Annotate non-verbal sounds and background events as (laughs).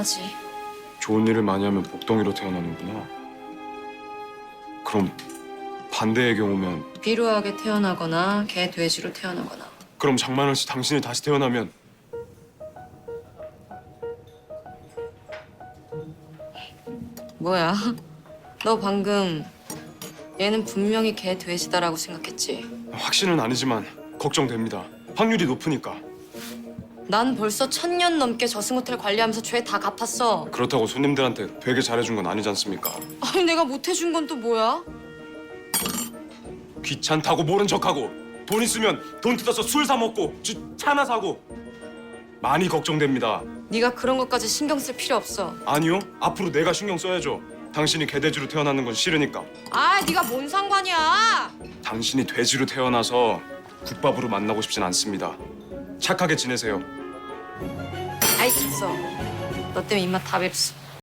하지. 좋은 일을 많이 하면 복덩이로 태어나는구나. 그럼 반대의 경우면 비루하게 태어나거나 개 돼지로 태어나거나. 그럼 장만원 씨 당신이 다시 태어나면 뭐야? (laughs) 너 방금 얘는 분명히 개 돼지다라고 생각했지? 확신은 아니지만 걱정됩니다. 확률이 높으니까. 난 벌써 천 년 넘게 저승호텔 관리하면서 죄 다 갚았어. 그렇다고 손님들한테 되게 잘해준 건 아니지 않습니까? 아니 내가 못해준 건 또 뭐야? 귀찮다고 모른 척하고 돈 있으면 돈 뜯어서 술 사 먹고 주- 차나 사고 많이 걱정됩니다. 네가 그런 것까지 신경 쓸 필요 없어. 아니요, 앞으로 내가 신경 써야죠. 당신이 개돼지로 태어나는 건 싫으니까. 아, 네가 뭔 상관이야? 당신이 돼지로 태어나서 국밥으로 만나고 싶진 않습니다. 착하게 지내세요. 아이 됐어. 너 때문에 입맛 다 맵어.